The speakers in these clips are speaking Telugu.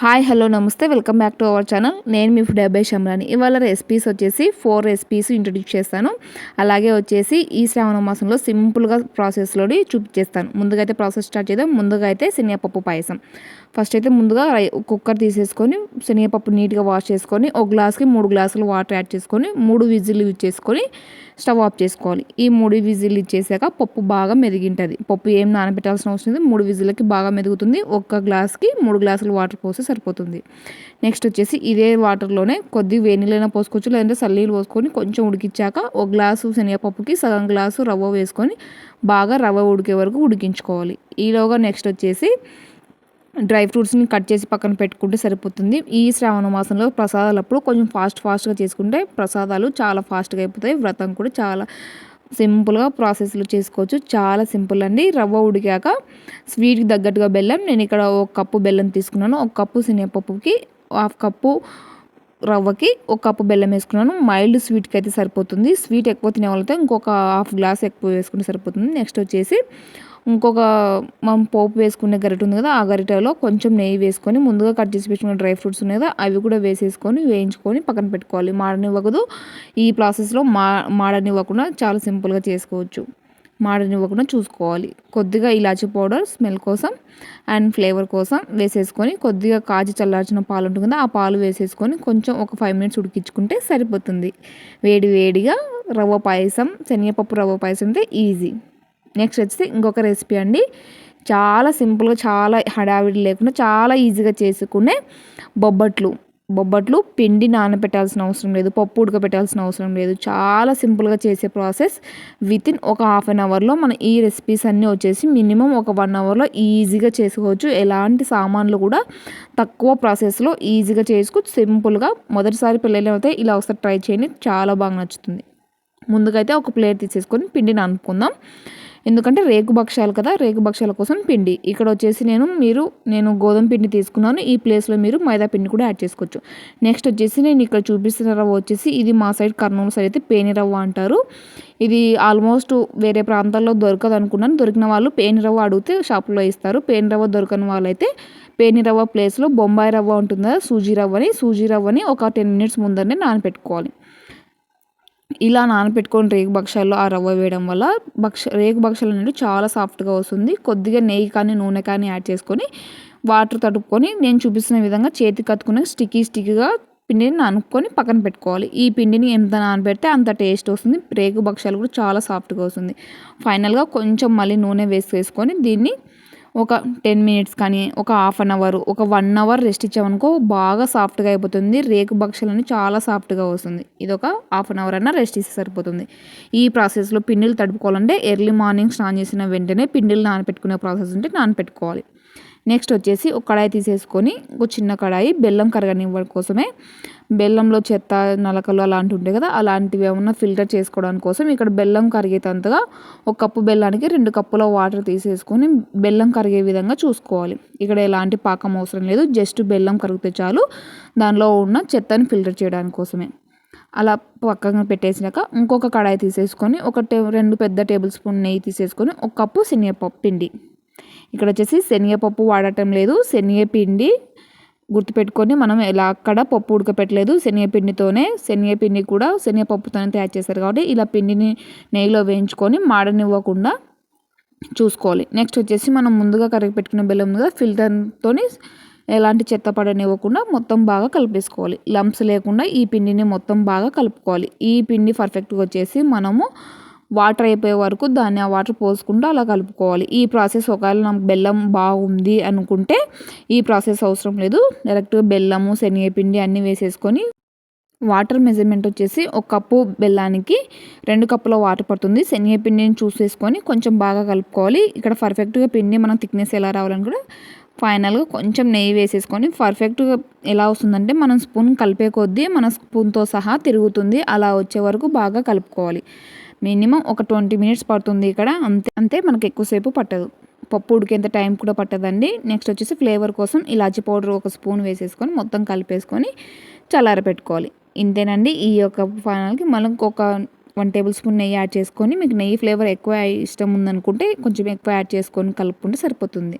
హాయ్ హలో నమస్తే. Welcome back to our channel. నేను మీ ఫుడ్ అబ్బాయి షమ్రాని ఇవాళ రెసిపీస్ వచ్చేసి ఫోర్ రెసిపీస్ ఇంట్రొడ్యూస్ చేస్తాను. అలాగే వచ్చేసి ఈ శ్రావణ మాసంలో సింపుల్గా ప్రాసెస్లోని చూపించేస్తాను ముందుగా అయితే ప్రాసెస్ స్టార్ట్ చేద్దాం. ముందుగా అయితే శనగపప్పు పాయసం. ఫస్ట్ అయితే ముందుగా కుక్కర్ తీసేసుకొని శనగపప్పు నీట్గా వాష్ చేసుకొని ఒక గ్లాస్కి మూడు గ్లాసులు వాటర్ యాడ్ చేసుకొని మూడు విజిల్ యూజ్ చేసుకొని స్టవ్ ఆఫ్ చేసుకోవాలి. ఈ మూడు విజిల్ ఇచ్చేసాక పప్పు బాగా మెదిగింటుంది. పప్పు ఏం నానబెట్టాల్సిన అవసరం లేదు. మూడు విజిల్కి బాగా మెదుగుతుంది. ఒక్క గ్లాస్కి మూడు గ్లాసులు వాటర్ పోస్తే సరిపోతుంది. నెక్స్ట్ వచ్చేసి ఇదే వాటర్లోనే కొద్ది వేణిలైనా పోసుకోవచ్చు. లేదంటే సల్లీలు పోసుకొని కొంచెం ఉడికించాక ఒక గ్లాసు శనగపప్పుకి సగం గ్లాసు రవ్వ వేసుకొని బాగా రవ్వ ఉడికే వరకు ఉడికించుకోవాలి. ఈలోగా నెక్స్ట్ వచ్చేసి డ్రై ఫ్రూట్స్ని కట్ చేసి పక్కన పెట్టుకుంటే సరిపోతుంది. ఈ శ్రావణ మాసంలో ప్రసాదాలు అప్పుడు కొంచెం ఫాస్ట్ ఫాస్ట్గా చేసుకుంటే ప్రసాదాలు చాలా ఫాస్ట్గా అయిపోతాయి. వ్రతం కూడా చాలా సింపుల్గా ప్రాసెస్లో చేసుకోవచ్చు. చాలా సింపుల్ అండి. రవ్వ ఉడికాక స్వీట్కి తగ్గట్టుగా బెల్లం. నేను ఇక్కడ ఒక కప్పు బెల్లం తీసుకున్నాను. ఒక కప్పు శనగపప్పుకి హాఫ్ కప్పు రవ్వకి ఒక కప్పు బెల్లం వేసుకున్నాను. మైల్డ్ స్వీట్కి అయితే సరిపోతుంది. స్వీట్ ఎక్కువ తినే వాళ్ళతో ఇంకొక హాఫ్ గ్లాస్ ఎక్కువ వేసుకుంటే సరిపోతుంది. నెక్స్ట్ వచ్చేసి ఇంకొక మనం పోపు వేసుకునే గరిట ఉంది కదా ఆ గరిటలో కొంచెం నెయ్యి వేసుకొని ముందుగా కట్ చేసి పెట్టుకున్న డ్రై ఫ్రూట్స్ ఉన్నాయి కదా అవి కూడా వేసేసుకొని వేయించుకొని పక్కన పెట్టుకోవాలి. మాడనివ్వకూడదు. ఈ ప్రాసెస్లో మా మాడనివ్వకుండా చాలా సింపుల్గా చేసుకోవచ్చు. మాడనివ్వకుండా చూసుకోవాలి. కొద్దిగా ఇలాచీ పౌడర్ స్మెల్ కోసం అండ్ ఫ్లేవర్ కోసం వేసేసుకొని కొద్దిగా కాచి చల్లార్చిన పాలు ఉంటుంది కదా ఆ పాలు వేసేసుకొని కొంచెం ఒక ఫైవ్ మినిట్స్ ఉడికించుకుంటే సరిపోతుంది. వేడి వేడిగా రవ్వ పాయసం శనగపప్పు రవ్వ పాయసం అయితే ఈజీ. నెక్స్ట్ వచ్చి ఇంకొక రెసిపీ అండి. చాలా సింపుల్గా చాలా హడావిడి లేకుండా చాలా ఈజీగా చేసుకునే బొబ్బట్లు. బొబ్బట్లు పిండి నానబెట్టాల్సిన అవసరం లేదు పప్పు ఉడకబెట్టాల్సిన అవసరం లేదు. చాలా సింపుల్గా చేసే ప్రాసెస్. విత్ ఇన్ ఒక హాఫ్ అన్ అవర్లో మన ఈ రెసిపీస్ అన్నీ వచ్చేసి మినిమం ఒక వన్ అవర్లో ఈజీగా చేసుకోవచ్చు. ఎలాంటి సామాన్లు కూడా తక్కువ ప్రాసెస్లో ఈజీగా చేసుకోవచ్చు సింపుల్గా మొదటిసారి పిల్లలు అయితే ఇలా ఒకసారి ట్రై చేయండి. చాలా బాగా నచ్చుతుంది. ముందుకైతే ఒక ప్లేట్ తీసేసుకొని పిండి నానుకుందాం. ఎందుకంటే రేకు భక్ష్యాలు కదా రేకు భక్ష్యాల కోసం పిండి. ఇక్కడ వచ్చేసి నేను మీరు నేను గోధుమ పిండి తీసుకున్నాను. ఈ ప్లేస్లో మీరు మైదా పిండి కూడా యాడ్ చేసుకోవచ్చు. నెక్స్ట్ వచ్చేసి నేను ఇక్కడ చూపిస్తున్న రవ్వ వచ్చేసి ఇది మా సైడ్ కర్నూలు సైడ్ అయితే పేని రవ్వ అంటారు. ఇది ఆల్మోస్ట్ వేరే ప్రాంతాల్లో దొరకదు అనుకున్నాను. దొరికిన వాళ్ళు పేని రవ్వ అడిగితే షాప్లో ఇస్తారు. పేని రవ్వ దొరకని వాళ్ళైతే పేని రవ్వ ప్లేస్లో బొంబాయి రవ్వ ఉంటుంది కదా సూజీ రవ్వని సూజీ రవ్వని ఒక టెన్ మినిట్స్ ముందరనే నానపెట్టుకోవాలి. ఇలా నానపెట్టుకొని రేగు భక్షాల్లో ఆ రవ్వ వేయడం వల్ల భక్ష రేగు భక్షాలు అనేవి చాలా సాఫ్ట్గా వస్తుంది. కొద్దిగా నెయ్యి కానీ నూనె కానీ యాడ్ చేసుకొని వాటర్ తడుపుకొని నేను చూపిస్తున్న విధంగా చేతి కత్తుకుని స్టిక్కీ స్టిక్కీగా పిండిని నానుకొని పక్కన పెట్టుకోవాలి. ఈ పిండిని ఎంత నానబెడితే అంత టేస్ట్ వస్తుంది. రేగు భక్షాలు కూడా చాలా సాఫ్ట్గా వస్తుంది. ఫైనల్గా కొంచెం మళ్ళీ నూనె వేసి వేసుకొని దీన్ని ఒక టెన్ మినిట్స్ కానీ ఒక హాఫ్ అన్ అవర్ ఒక వన్ అవర్ రెస్ట్ ఇచ్చామనుకో బాగా సాఫ్ట్గా అయిపోతుంది. రేకు భక్షలని చాలా సాఫ్ట్గా వస్తుంది. ఇది ఒక హాఫ్ అన్ అవర్ అన్న రెస్ట్ ఇస్తే సరిపోతుంది. ఈ ప్రాసెస్లో పిండిలు తడుపుకోవాలంటే ఎర్లీ మార్నింగ్ స్నాన్ చేసిన వెంటనే పిండిలు నానపెట్టుకునే ప్రాసెస్ ఉంటే నానపెట్టుకోవాలి. నెక్స్ట్ వచ్చేసి ఒక కడాయి తీసేసుకొని ఒక చిన్న కడాయి బెల్లం కరగనివ్వడం కోసమే. బెల్లంలో చెత్త నలకలు అలాంటివి ఉంటాయి కదా అలాంటివి ఏమన్నా ఫిల్టర్ చేసుకోవడానికి కోసం ఇక్కడ బెల్లం కరిగేటంతగా ఒక కప్పు బెల్లానికి రెండు కప్పుల వాటర్ తీసేసుకొని బెల్లం కరిగే విధంగా చూసుకోవాలి. ఇక్కడ ఎలాంటి పాకం అవసరం లేదు జస్ట్ బెల్లం కరిగితే చాలు. దానిలో ఉన్న చెత్తని ఫిల్టర్ చేయడానికి కోసమే. అలా పక్కన పెట్టేసినాక ఇంకొక కడాయి తీసేసుకొని ఒక టే రెండు పెద్ద టేబుల్ స్పూన్ నెయ్యి తీసేసుకొని ఒక కప్పు శనగపప్పు పిండి. ఇక్కడ వచ్చేసి శనగపప్పు వాడటం లేదు. శనగపిండి గుర్తుపెట్టుకొని మనం ఎలా అక్కడ పప్పు ఉడకపెట్టలేదు. శనగపిండితోనే శనగపిండి కూడా శనగపప్పుతోనే తయారు చేస్తారు కాబట్టి ఇలా పిండిని నెయ్యిలో వేయించుకొని మాడనివ్వకుండా చూసుకోవాలి. నెక్స్ట్ వచ్చేసి మనం ముందుగా కరిగి పెట్టుకున్న బెల్లం మీద ఫిల్టర్తో ఎలాంటి చెత్త పడనివ్వకుండా మొత్తం బాగా కలిపేసుకోవాలి. లంప్స్ లేకుండా ఈ పిండిని మొత్తం బాగా కలుపుకోవాలి. ఈ పిండి పర్ఫెక్ట్గా వచ్చేసి మనము వాటర్ అయిపోయే వరకు దాన్ని ఆ వాటర్ పోసుకుంటూ అలా కలుపుకోవాలి. ఈ ప్రాసెస్ ఒకవేళ నాకు బెల్లం బాగుంది అనుకుంటే ఈ ప్రాసెస్ అవసరం లేదు. డైరెక్ట్గా బెల్లము శనగపిండి అన్నీ వేసేసుకొని వాటర్ మెజర్మెంట్ వచ్చేసి ఒక కప్పు బెల్లానికి రెండు కప్పుల వాటర్ పడుతుంది. శనగపిండిని చూసేసుకొని కొంచెం బాగా కలుపుకోవాలి. ఇక్కడ పర్ఫెక్ట్గా పిండి మనం థిక్నెస్ ఎలా రావాలని కూడా ఫైనల్గా కొంచెం నెయ్యి వేసేసుకొని పర్ఫెక్ట్గా ఎలా వస్తుందంటే మనం స్పూన్ కలిపే కొద్దీ మన స్పూన్తో సహా తిరుగుతుంది. అలా వచ్చే వరకు బాగా కలుపుకోవాలి. మినిమం ఒక ట్వంటీ మినిట్స్ పడుతుంది ఇక్కడ. అంతే అంతే మనకు ఎక్కువసేపు పట్టదు. పప్పు ఉడికేంత టైం కూడా పట్టదండి. నెక్స్ట్ వచ్చేసి ఫ్లేవర్ కోసం ఇలాచి పౌడర్ ఒక స్పూన్ వేసేసుకొని మొత్తం కలిపేసుకొని చల్లార పెట్టుకోవాలి. ఇంతేనండి ఈ యొక్క ఫైనల్కి. మనం ఇంకొక వన్ టేబుల్ స్పూన్ నెయ్యి యాడ్ చేసుకొని మీకు నెయ్యి ఫ్లేవర్ ఎక్కువ ఇష్టం ఉందనుకుంటే కొంచెం ఎక్కువ యాడ్ చేసుకొని కలుపుకుంటే సరిపోతుంది.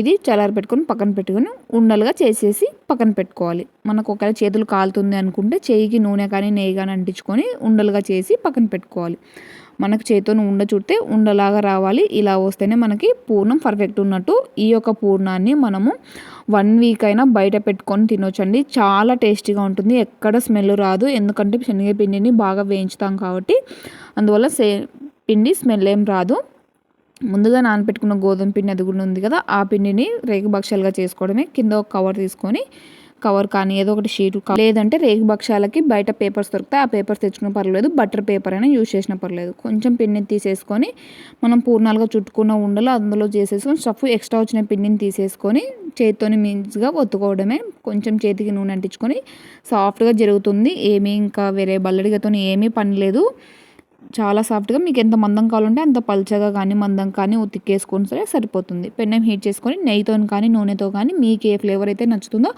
ఇది చల్లార పెట్టుకొని పక్కన పెట్టుకొని ఉండలుగా చేసేసి పక్కన పెట్టుకోవాలి. మనకు ఒకవేళ చేతులు కాలుతుంది అనుకుంటే చేయికి నూనె కానీ నెయ్యి కానీ అంటించుకొని ఉండలుగా చేసి పక్కన పెట్టుకోవాలి. మనకు చేతితో ఉండ చుడితే ఉండలాగా రావాలి. ఇలా వస్తేనే మనకి పూర్ణం పర్ఫెక్ట్ ఉన్నట్టు ఈ యొక్క పూర్ణాన్ని మనము వన్ వీక్ అయినా బయట పెట్టుకొని తినొచ్చండి. చాలా టేస్టీగా ఉంటుంది. ఎక్కడ స్మెల్ రాదు. ఎందుకంటే శనగపిండిని బాగా వేయించుతాం కాబట్టి అందువల్ల సే పిండి స్మెల్ ఏం రాదు. ముందుగా నానపెట్టుకున్న గోధుమ పిండి అది కూడా ఉంది కదా ఆ పిండిని రేగుభక్షాలుగా చేసుకోవడమే. కింద ఒక కవర్ తీసుకొని కవర్ కానీ ఏదో ఒకటి షీట్ లేదంటే రేగుభక్షాలకి బయట పేపర్స్ దొరుకుతాయి. ఆ పేపర్స్ తెచ్చుకున్న పర్లేదు బటర్ పేపర్ అయినా యూజ్ చేసిన పర్లేదు. కొంచెం పిండిని తీసేసుకొని మనం పూర్ణాలుగా చుట్టుకున్న ఉండలు అందులో చేసేసుకొని స్టఫ్ ఎక్స్ట్రా వచ్చిన పిండిని తీసేసుకొని చేతితోని మీన్స్గా ఒత్తుకోవడమే. కొంచెం చేతికి నూనె అంటించుకొని సాఫ్ట్గా జరుగుతుంది. ఏమీ ఇంకా వేరే బల్లడిగతో ఏమీ పని లేదు. చాలా సాఫ్ట్గా మీకు ఎంత మందం కావాలంటే అంత పల్చగా కానీ మందం కానీ ఉతికేసుకొని సరే సరిపోతుంది. పెన్నం హీట్ చేసుకొని నెయ్యితో కానీ నూనెతో కానీ మీకు ఏ ఫ్లేవర్ అయితే నచ్చుతుందో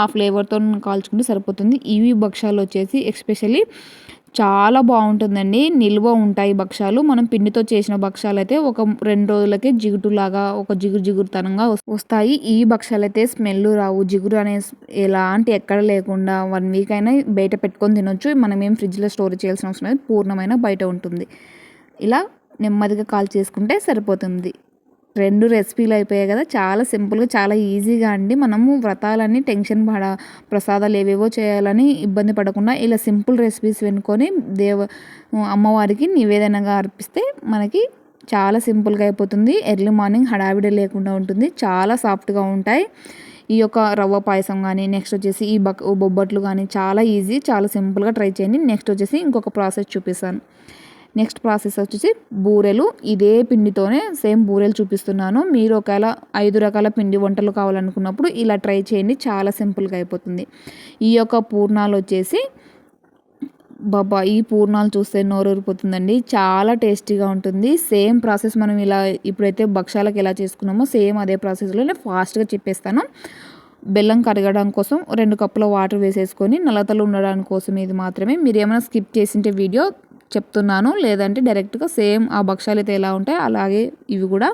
ఆ ఫ్లేవర్తో కాల్చుకుంటే సరిపోతుంది. ఇవి భక్షాలు వచ్చేసి ఎస్పెషల్లీ చాలా బాగుంటుందండి. నిల్వ ఉంటాయి భక్షాలు మనం పిండితో చేసిన భక్షాలు అయితే ఒక రెండు రోజులకే జిగుటులాగా ఒక జిగురు జిగురుతనంగా వస్తాయి. ఈ భక్షాలు అయితే స్మెల్ రావు. జిగురు అనే ఎలాంటి ఎక్కడ లేకుండా వన్ వీక్ అయినా బయట పెట్టుకొని తినొచ్చు. మనం ఏం ఫ్రిడ్జ్లో స్టోర్ చేయాల్సిన అవసరం లేదు. పూర్ణమైన బయట ఉంటుంది. ఇలా నెమ్మదిగా కాల్ చేసుకుంటే సరిపోతుంది. రెండు రెసిపీలు అయిపోయాయి కదా. చాలా సింపుల్గా చాలా ఈజీగా అండి. మనము వ్రతాలన్నీ టెన్షన్ పడ ప్రసాదాలు ఏవేవో చేయాలని ఇబ్బంది పడకుండా ఇలా సింపుల్ రెసిపీస్ వెనుకొని దేవ అమ్మవారికి నివేదనగా అర్పిస్తే మనకి చాలా సింపుల్గా అయిపోతుంది. ఎర్లీ మార్నింగ్ హడావిడి లేకుండా ఉంటుంది. చాలా సాఫ్ట్గా ఉంటాయి. ఈ యొక్క రవ్వ పాయసం కానీ నెక్స్ట్ వచ్చేసి ఈ బక్ బొబ్బట్లు కానీ చాలా ఈజీ చాలా సింపుల్గా ట్రై చేయండి. నెక్స్ట్ వచ్చేసి ఇంకొక ప్రాసెస్ చూపిస్తాను. నెక్స్ట్ ప్రాసెస్ వచ్చేసి బూరెలు. ఇదే పిండితోనే సేమ్ బూరెలు చూపిస్తున్నాను. మీరు ఒకవేళ ఐదు రకాల పిండి వంటలు కావాలనుకున్నప్పుడు ఇలా ట్రై చేయండి. చాలా సింపుల్గా అయిపోతుంది. ఈ యొక్క పూర్ణాలు వచ్చేసి బాబా ఈ పూర్ణాలు చూస్తే నోరూరిపోతుందండి. చాలా టేస్టీగా ఉంటుంది. సేమ్ ప్రాసెస్ మనం ఇలా ఇప్పుడైతే భక్షాలకు ఎలా చేసుకున్నామో సేమ్ అదే ప్రాసెస్లో నేను ఫాస్ట్గా చెప్పేస్తాను. బెల్లం కరగడం కోసం రెండు కప్పుల వాటర్ వేసేసుకొని నలతలు ఉండడానికి కోసం ఇది మాత్రమే. మీరు ఏమైనా స్కిప్ చేసింటే వీడియో చెప్తున్నాను. లేదంటే డైరెక్ట్గా సేమ్ ఆ భక్షాలు అయితే ఎలా ఉంటాయి అలాగే ఇవి కూడా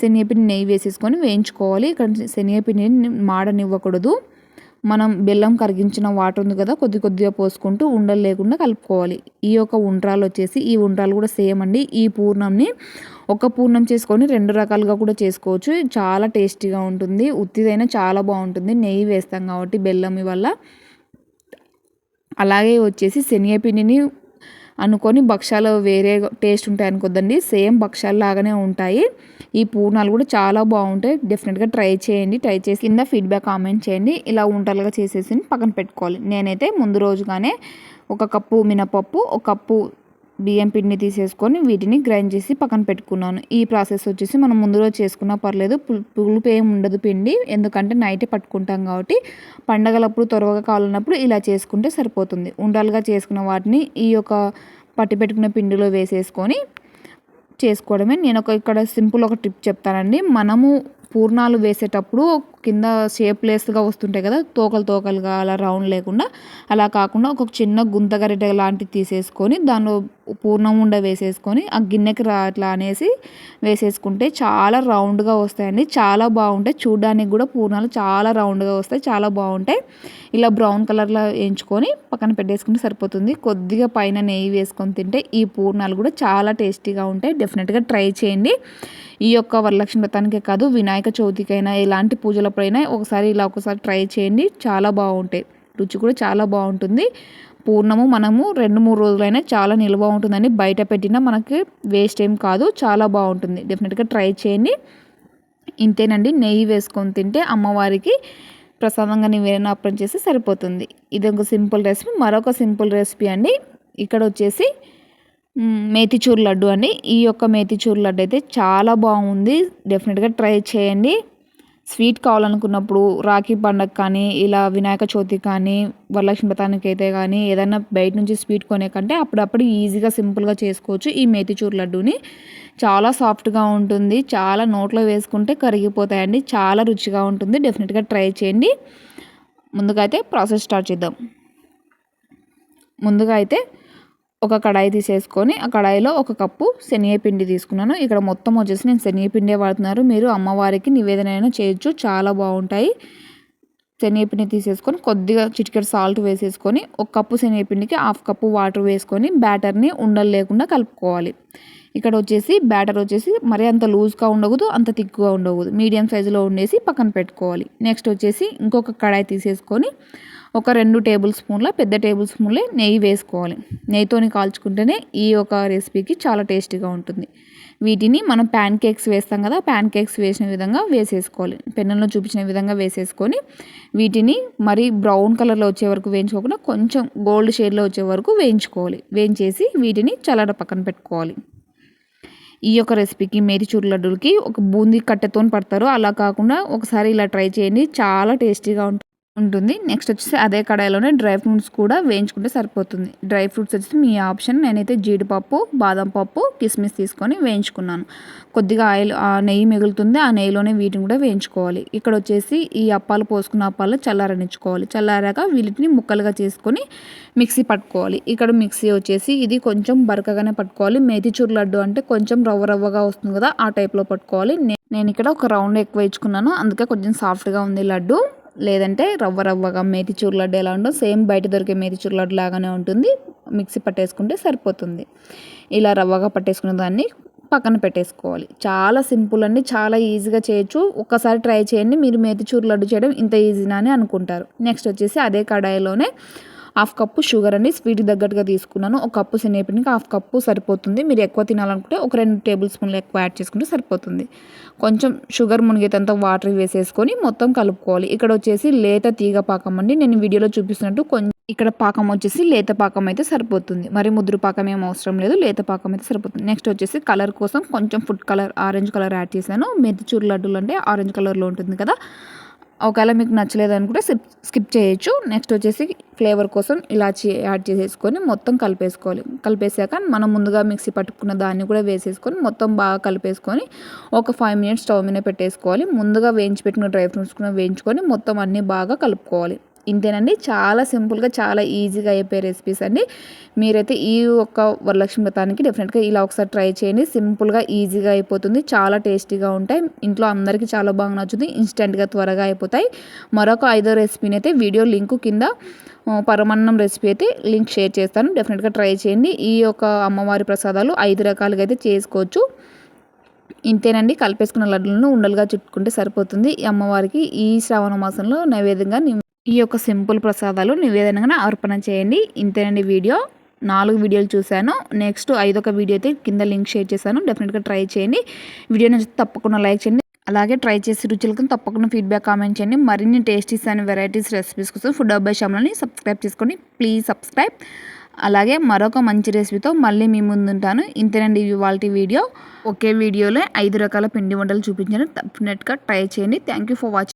శనగపిండి నెయ్యి వేసేసుకొని వేయించుకోవాలి. ఇక్కడ శనగపిండిని మాడనివ్వకూడదు. మనం బెల్లం కరిగించిన వాటర్ ఉంది కదా కొద్ది కొద్దిగా పోసుకుంటూ ఉండలు లేకుండా కలుపుకోవాలి. ఈ యొక్క ఉండ్రాలు వచ్చేసి ఈ ఉండ్రాలు కూడా సేమ్ అండి. ఈ పూర్ణంని ఒక పూర్ణం చేసుకొని రెండు రకాలుగా కూడా చేసుకోవచ్చు. చాలా టేస్టీగా ఉంటుంది. ఉత్తిదైనా చాలా బాగుంటుంది. నెయ్యి వేస్తాం కాబట్టి బెల్లం వల్ల అలాగే వచ్చేసి శనగపిండిని అనుకొని భక్షాలు వేరే టేస్ట్ ఉంటాయి అనుకోద్దండి. సేమ్ భక్షాలు లాగానే ఉంటాయి. ఈ పూర్ణాలు కూడా చాలా బాగుంటాయి. డెఫినెట్గా ట్రై చేయండి. ట్రై చేసి కింద ఫీడ్బ్యాక్ కామెంట్ చేయండి. ఇలా ఉంటలుగా చేసేసి పక్కన పెట్టుకోవాలి. నేనైతే ముందు రోజుగానే ఒక కప్పు మినపప్పు ఒక కప్పు బియ్యం పిండిని తీసేసుకొని వీటిని గ్రైండ్ చేసి పక్కన పెట్టుకున్నాను. ఈ ప్రాసెస్ వచ్చేసి మనం ముందు రోజు చేసుకున్నా పర్లేదు. పులుపు ఏం ఉండదు పిండి. ఎందుకంటే నైటే పట్టుకుంటాం కాబట్టి పండగలప్పుడు త్వరగా కావాలన్నప్పుడు ఇలా చేసుకుంటే సరిపోతుంది. ఉండాలిగా చేసుకున్న వాటిని ఈ యొక్క పట్టి పెట్టుకున్న పిండిలో వేసేసుకొని చేసుకోవడమే. నేను ఒక ఇక్కడ సింపుల్ ఒక టిప్ చెప్తానండి. మనము పూర్ణాలు వేసేటప్పుడు కింద షేప్లెస్గా వస్తుంటాయి కదా తోకలు తోకలుగా అలా రౌండ్ లేకుండా అలా కాకుండా ఒక చిన్న గుంతగరిట లాంటివి తీసేసుకొని దానిలో పూర్ణం ఉండ వేసేసుకొని ఆ గిన్నెకి రా అట్లా అనేసి వేసేసుకుంటే చాలా రౌండ్గా వస్తాయండి. చాలా బాగుంటాయి. చూడడానికి కూడా పూర్ణాలు చాలా రౌండ్గా వస్తాయి. చాలా బాగుంటాయి. ఇలా బ్రౌన్ కలర్లో వేయించుకొని పక్కన పెట్టేసుకుంటే సరిపోతుంది. కొద్దిగా పైన నెయ్యి వేసుకొని తింటే ఈ పూర్ణాలు కూడా చాలా టేస్టీగా ఉంటాయి. డెఫినెట్గా ట్రై చేయండి. ఈ యొక్క వరలక్ష్మి వ్రతానికే కాదు వినాయక చవితికైనా ఎలాంటి పూజలపైనా ఒకసారి ఇలా ఒకసారి ట్రై చేయండి. చాలా బాగుంటాయి. రుచి కూడా చాలా బాగుంటుంది. పూర్ణము మనము రెండు మూడు రోజులైనా చాలా నిల్వ ఉంటుందని బయట పెట్టినా మనకి వేస్ట్ ఏం కాదు. చాలా బాగుంటుంది. డెఫినెట్గా ట్రై చేయండి. ఇంతేనండి. నెయ్యి వేసుకొని తింటే అమ్మవారికి ప్రసాదంగా నివేదన అప్పం చేస్తే సరిపోతుంది. ఇది ఒక సింపుల్ రెసిపీ. మరొక సింపుల్ రెసిపీ అండి. ఇక్కడ వచ్చేసి మేతిచూర్ లడ్డు అండి. ఈ యొక్క మేతిచూర్ లడ్డు అయితే చాలా బాగుంది. డెఫినెట్గా ట్రై చేయండి. స్వీట్ కావాలనుకున్నప్పుడు రాఖీ పండగ కానీ ఇలా వినాయక చవితి కానీ వరలక్ష్మి వ్రతానికి అయితే కానీ ఏదైనా బయట నుంచి స్వీట్ కొనే కంటే అప్పుడప్పుడు ఈజీగా సింపుల్గా చేసుకోవచ్చు. ఈ మేతిచూర్ లడ్డూని చాలా సాఫ్ట్గా ఉంటుంది. చాలా నోట్లో వేసుకుంటే కరిగిపోతాయండి. చాలా రుచిగా ఉంటుంది. డెఫినెట్గా ట్రై చేయండి. ముందుగా అయితే ప్రాసెస్ స్టార్ట్ చేద్దాం. ముందుగా అయితే ఒక కడాయి తీసేసుకొని ఆ కడాయిలో ఒక కప్పు శనగపిండి తీసుకున్నాను. ఇక్కడ మొత్తం వచ్చేసి నేను శనగపిండే వాడుతున్నారు. మీరు అమ్మవారికి నివేదన అయినా చేయొచ్చు. చాలా బాగుంటాయి. శనగపిండి తీసేసుకొని కొద్దిగా చిటికెడు సాల్ట్ వేసేసుకొని ఒక కప్పు శనగపిండికి హాఫ్ కప్పు వాటర్ వేసుకొని బ్యాటర్ని ఉండలు లేకుండా కలుపుకోవాలి. ఇక్కడ వచ్చేసి బ్యాటర్ వచ్చేసి మరీ అంత లూజ్గా ఉండకూడదు అంత థిక్గా ఉండకూడదు. మీడియం సైజులో ఉండేసి పక్కన పెట్టుకోవాలి. నెక్స్ట్ వచ్చేసి ఇంకొక కడాయి తీసేసుకొని ఒక రెండు టేబుల్ స్పూన్ల పెద్ద టేబుల్ స్పూన్లే నెయ్యి వేసుకోవాలి. నెయ్యితోని కాల్చుకుంటేనే ఈ ఒక రెసిపీకి చాలా టేస్టీగా ఉంటుంది. వీటిని మనం ప్యాన్ కేక్స్ వేస్తాం కదా ప్యాన్ కేక్స్ వేసిన విధంగా వేసేసుకోవాలి. పెన్నులో చూపించిన విధంగా వేసేసుకొని వీటిని మరీ బ్రౌన్ కలర్లో వచ్చే వరకు వేయించుకోకుండా కొంచెం గోల్డ్ షేడ్లో వచ్చే వరకు వేయించుకోవాలి. వేయించేసి వీటిని చల్లడ పక్కన పెట్టుకోవాలి. ఈ యొక్క రెసిపీకి మేతిచూరు లడ్డూలకి ఒక బూందీ కట్టెతో పడతారు. అలా కాకుండా ఒకసారి ఇలా ట్రై చేయండి. చాలా టేస్టీగా ఉంటుంది. ఉంటుంది. నెక్స్ట్ వచ్చేసి అదే కడాయిలోనే డ్రై ఫ్రూట్స్ కూడా వేయించుకుంటే సరిపోతుంది. డ్రై ఫ్రూట్స్ వచ్చేసి మీ ఆప్షన్. నేనైతే జీడిపప్పు బాదం పప్పు కిస్మిస్ తీసుకొని వేయించుకున్నాను. కొద్దిగా ఆయిల్ ఆ నెయ్యి మిగులుతుంది. ఆ నెయ్యిలోనే వీటిని కూడా వేయించుకోవాలి. ఇక్కడ వచ్చేసి ఈ అప్పాలు పోసుకున్న అప్పాలు చల్లారనిచ్చుకోవాలి. చల్లారాక వీటిని ముక్కలుగా చేసుకొని మిక్సీ పట్టుకోవాలి. ఇక్కడ మిక్సీ వచ్చేసి ఇది కొంచెం బరకగానే పట్టుకోవాలి. మేతిచూరు లడ్డు అంటే కొంచెం రవ్వ రవ్వగా వస్తుంది కదా ఆ టైప్లో పట్టుకోవాలి. నేను ఇక్కడ ఒక రౌండ్ ఎక్కువ ఇచ్చుకున్నాను అందుకే కొంచెం సాఫ్ట్గా ఉంది లడ్డు. లేదంటే రవ్వ రవ్వగా మేతి లడ్డు ఎలా ఉండో సేమ్ బయట దొరికే మేతి లడ్డు లాగానే ఉంటుంది. మిక్సీ పట్టేసుకుంటే సరిపోతుంది. ఇలా రవ్వగా పట్టేసుకున్న దాన్ని పక్కన పెట్టేసుకోవాలి. చాలా సింపుల్ అండి చాలా ఈజీగా చేయొచ్చు. ఒక్కసారి ట్రై చేయండి మీరు మేతి చూరు లడ్డు చేయడం ఇంత ఈజీనా అని అనుకుంటారు. నెక్స్ట్ వచ్చేసి అదే కడాయిలోనే హాఫ్ కప్పు షుగర్ అండి స్వీట్ తగ్గట్టుగా తీసుకున్నాను. ఒక కప్పు శనగపిండికి హాఫ్ కప్పు సరిపోతుంది. మీరు ఎక్కువ తినాలనుకుంటే ఒక రెండు టేబుల్ స్పూన్లు ఎక్కువ యాడ్ చేసుకుంటే సరిపోతుంది. కొంచెం షుగర్ మునిగేటంత వాటర్ వేసేసుకొని మొత్తం కలుపుకోవాలి. ఇక్కడ వచ్చేసి లేత తీగ పాకం అండి. నేను వీడియోలో చూపిస్తున్నట్టు కొంచెం ఇక్కడ పాకం వచ్చేసి లేత పాకం అయితే సరిపోతుంది. మరి ముద్దురు పాకం ఏం అవసరం లేదు. లేత పాకం అయితే సరిపోతుంది. నెక్స్ట్ వచ్చేసి కలర్ కోసం కొంచెం food colour orange colour add చేశాను. మెతిచూరు లడ్డూలు అంటే ఆరెంజ్ కలర్లో ఉంటుంది కదా. ఒకవేళ మీకు నచ్చలేదు అనుకుంటే స్కిప్ స్కిప్ చేయొచ్చు. నెక్స్ట్ వచ్చేసి ఫ్లేవర్ కోసం ఇలాచి యాడ్ చేసేసుకొని మొత్తం కలిపేసుకోవాలి. కలిపేసాక మనం ముందుగా మిక్సీ పట్టుకున్న దాన్ని కూడా వేసేసుకొని మొత్తం బాగా కలిపేసుకొని ఒక ఫైవ్ మినిట్స్ స్టవ్ మీద పెట్టేసుకోవాలి. ముందుగా వేయించి పెట్టుకున్న డ్రై ఫ్రూట్స్ కూడా వేయించుకొని మొత్తం అన్నీ బాగా కలుపుకోవాలి. ఇంతేనండి. చాలా సింపుల్గా చాలా ఈజీగా అయిపోయే రెసిపీస్ అండి. మీరైతే ఈ ఒక్క వరలక్ష్మి వ్రతానికి డెఫినెట్గా ఇలా ఒకసారి ట్రై చేయండి. సింపుల్గా ఈజీగా అయిపోతుంది. చాలా టేస్టీగా ఉంటాయి. ఇంట్లో అందరికీ చాలా బాగా నచ్చుతుంది. ఇన్స్టెంట్గా త్వరగా అయిపోతాయి. మరొక ఐదో రెసిపీని అయితే వీడియో లింకు కింద పరమన్నం రెసిపీ అయితే లింక్ షేర్ చేస్తాను. డెఫినెట్గా ట్రై చేయండి. ఈ యొక్క అమ్మవారి ప్రసాదాలు ఐదు రకాలుగా అయితే చేసుకోవచ్చు. ఇంతేనండి. కలిపేసుకున్న లడ్డులను ఉండలుగా చుట్టుకుంటే సరిపోతుంది. ఈ అమ్మవారికి ఈ శ్రావణ మాసంలో నైవేద్యంగా ఈ యొక్క సింపుల్ ప్రసాదాలు నివేదనగా అర్పణ చేయండి. ఇంతేనండి వీడియో. నాలుగు వీడియోలు చూశాను. నెక్స్ట్ ఐదొక వీడియో అయితే కింద లింక్ షేర్ చేశాను. డెఫినెట్గా ట్రై చేయండి. వీడియో నుంచి తప్పకుండా లైక్ చేయండి. అలాగే ట్రై చేసి రుచులకు తప్పకుండా ఫీడ్బ్యాక్ కామెంట్ చేయండి. మరిన్ని టేస్టీస్ అండ్ వెరైటీస్ రెసిపీస్ కోసం ఫుడ్ అబ్బాయి ఛానల్ని సబ్స్క్రైబ్ చేసుకోండి ప్లీజ్ సబ్స్క్రైబ్ అలాగే మరొక మంచి రెసిపీతో మళ్ళీ మీ ముందుంటాను ఇంతేనండి ఇవాళ వీడియో. ఒకే వీడియోలో ఐదు రకాల పిండి వంటలు చూపించాను. డెఫినెట్గా ట్రై చేయండి. Thank you for watching